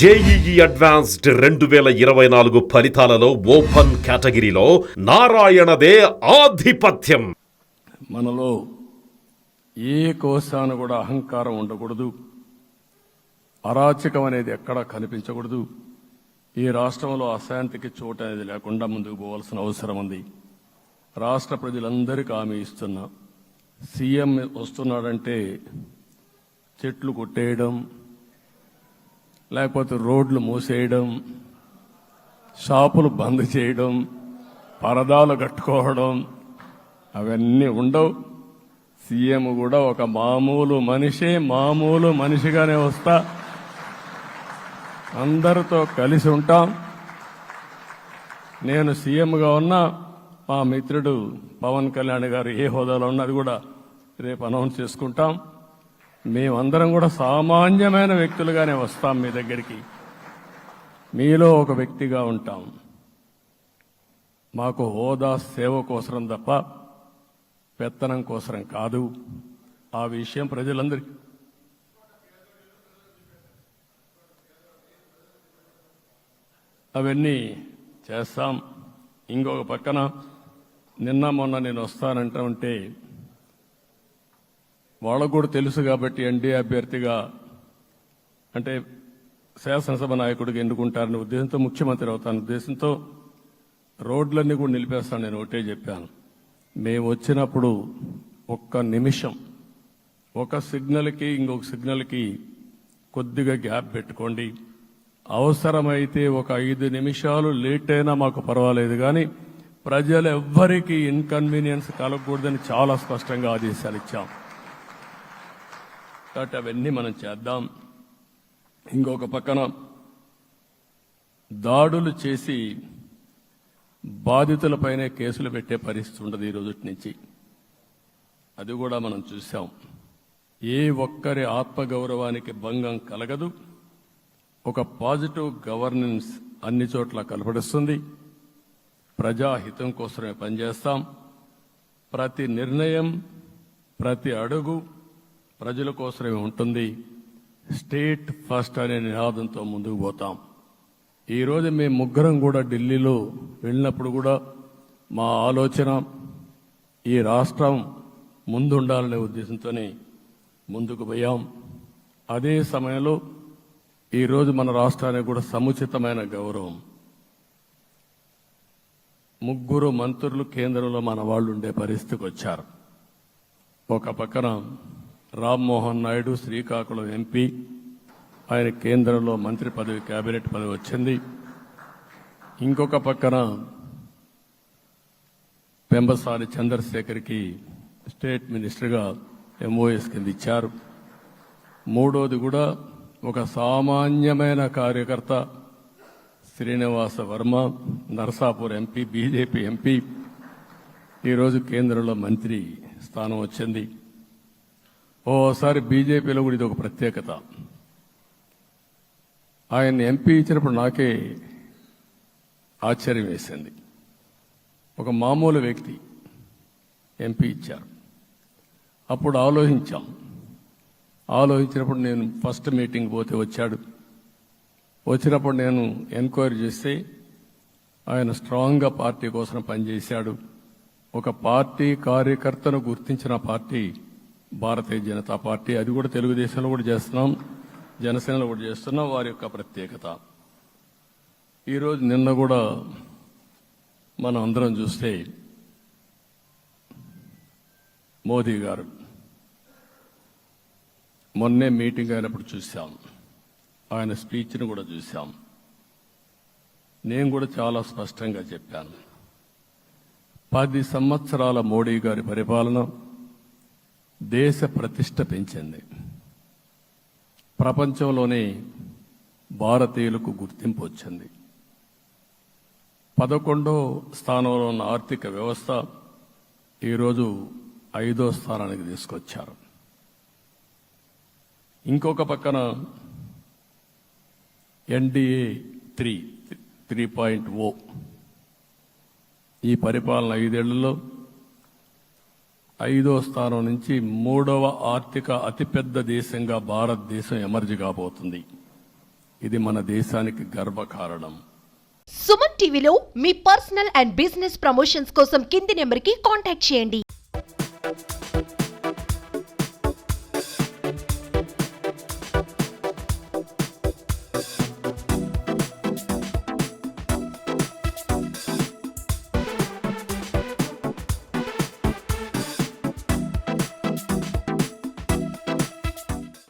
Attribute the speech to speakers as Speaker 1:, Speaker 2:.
Speaker 1: JEE advanced రెండు వేల ఇరవై నాలుగు ఫలితాలలో ఓపెన్ కేటగిరీలో నారాయణదే ఆధిపత్యం.
Speaker 2: మనలో ఏ కోశాన కూడా అహంకారం ఉండకూడదు. అరాచకం అనేది ఎక్కడా కనిపించకూడదు. ఈ రాష్ట్రంలో అశాంతికి చోటు అనేది లేకుండా ముందుకు పోవాల్సిన అవసరం ఉంది. రాష్ట్ర ప్రజలందరికీ హామీ ఇస్తున్నా. సీఎం వస్తున్నాడంటే చెట్లు కొట్టేయడం లేకపోతే రోడ్లు మూసేయడం షాపులు బంద్ చేయడం పరదాలు కట్టుకోవడం అవన్నీ ఉండవు. సీఎం కూడా ఒక మామూలు మనిషే మామూలు మనిషిగానే వస్తా. అందరితో కలిసి ఉంటాం. నేను సీఎంగా ఉన్నా మా మిత్రుడు పవన్ కళ్యాణ్ గారు ఏ హోదాలో ఉన్నది కూడా రేపు అనౌన్స్ చేసుకుంటాం. మేమందరం కూడా సామాన్యమైన వ్యక్తులుగానే వస్తాం మీ దగ్గరికి. మీలో ఒక వ్యక్తిగా ఉంటాం. మాకు హోదా సేవ కోసరం తప్ప పెత్తనం కోసరం కాదు. ఆ విషయం ప్రజలందరికీ అవన్నీ చేస్తాం. ఇంకొక పక్కన నిన్న మొన్న నేను వస్తానంటూ ఉంటే వాళ్ళకు కూడా తెలుసు కాబట్టి ఎన్డీఏ అభ్యర్థిగా అంటే శాసనసభ నాయకుడిగా ఎన్నుకుంటారనే ఉద్దేశంతో ముఖ్యమంత్రి అవుతాను ఉద్దేశంతో రోడ్లన్నీ కూడా నిలిపేస్తాను నేను ఒకటే చెప్పాను. మేము వచ్చినప్పుడు ఒక్క నిమిషం ఒక సిగ్నల్కి ఇంకొక సిగ్నల్కి కొద్దిగా గ్యాప్ పెట్టుకోండి. అవసరమైతే ఒక ఐదు నిమిషాలు లేట్ అయినా మాకు పర్వాలేదు కానీ ప్రజలు ఎవ్వరికీ ఇన్కన్వీనియన్స్ కలగకూడదని చాలా స్పష్టంగా ఆదేశాలు ఇచ్చాం. కాబట్టి అవన్నీ మనం చేద్దాం. ఇంకొక పక్కన దాడులు చేసి బాధితులపైనే కేసులు పెట్టే పరిస్థితి ఉండదు ఈ రోజు నుంచి. అది కూడా మనం చూసాం. ఏ ఒక్కరి ఆత్మగౌరవానికి భంగం కలగదు. ఒక పాజిటివ్ గవర్నెన్స్ అన్ని చోట్ల కనపడిస్తుంది. ప్రజాహితం కోసమే పనిచేస్తాం. ప్రతి నిర్ణయం ప్రతి అడుగు ప్రజల కోసమే ఉంటుంది. స్టేట్ ఫస్ట్ అనే నినాదంతో ముందుకు పోతాం. ఈరోజు మేము ముగ్గురం కూడా ఢిల్లీలో వెళ్ళినప్పుడు కూడా మా ఆలోచన ఈ రాష్ట్రం ముందుండాలనే ఉద్దేశంతోనే ముందుకు పోయాం. అదే సమయంలో ఈరోజు మన రాష్ట్రానికి కూడా సముచితమైన గౌరవం. ముగ్గురు మంత్రులు కేంద్రంలో మన వాళ్ళు ఉండే పరిస్థితికి వచ్చారు. ఒక పక్కన రామ్మోహన్ నాయుడు శ్రీకాకుళం ఎంపీ. ఆయన కేంద్రంలో మంత్రి పదవి కేబినెట్ పదవి వచ్చింది. ఇంకొక పక్కన పెంబసాని చంద్రశేఖర్కి స్టేట్ మినిస్టర్గా ఎంఓఎస్ కింద ఇచ్చారు. మూడోది కూడా ఒక సామాన్యమైన కార్యకర్త Srinivasa Varma Narsapur MP BJP MP. ఈరోజు కేంద్రంలో మంత్రి స్థానం వచ్చింది. ఓసారి బీజేపీలో కూడా ఇది ఒక ప్రత్యేకత. ఆయన ఎంపీ ఇచ్చినప్పుడు నాకే ఆశ్చర్యం వేసింది. ఒక మామూలు వ్యక్తి ఎంపీ ఇచ్చారు. అప్పుడు ఆలోచించాం. ఆలోచించినప్పుడు నేను ఫస్ట్ మీటింగ్ పోతే వచ్చాడు. వచ్చినప్పుడు నేను ఎంక్వైరీ చేస్తే ఆయన స్ట్రాంగ్గా పార్టీ కోసం పనిచేశాడు. ఒక పార్టీ కార్యకర్తను గుర్తించిన పార్టీ భారతీయ జనతా పార్టీ అది కూడా తెలుగుదేశంలో కూడా చేస్తున్నాం జనసేనలో కూడా చేస్తున్నాం వారి యొక్క ప్రత్యేకత. ఈరోజు నిన్న కూడా మనం అందరం చూస్తే మోదీ గారు మొన్నే మీటింగ్ అయినప్పుడు చూశాం. ఆయన స్పీచ్ను కూడా చూశాం. నేను కూడా చాలా స్పష్టంగా చెప్పాను. పది సంవత్సరాల మోడీ గారి పరిపాలన దేశ ప్రతిష్ట పెంచింది. ప్రపంచంలోనే భారతీయులకు గుర్తింపు వచ్చింది. పదకొండో స్థానంలో ఉన్న ఆర్థిక వ్యవస్థ ఈరోజు ఐదో స్థానానికి తీసుకొచ్చారు. ఇంకొక పక్కన NDA three three point o. ఈ పరిపాలన ఐదేళ్ళలో ఐదో స్థానం నుంచి మూడవ ఆర్థిక అతిపెద్ద దేశంగా భారతదేశం ఎమర్జి కాబోతుంది. ఇది మన దేశానికి గర్వకారణం.
Speaker 3: సుమన్ టీవీలో మీ పర్సనల్ అండ్ బిజినెస్ ప్రమోషన్స్ కోసం కింది నెంబర్కి కాంటాక్ట్ చేయండి.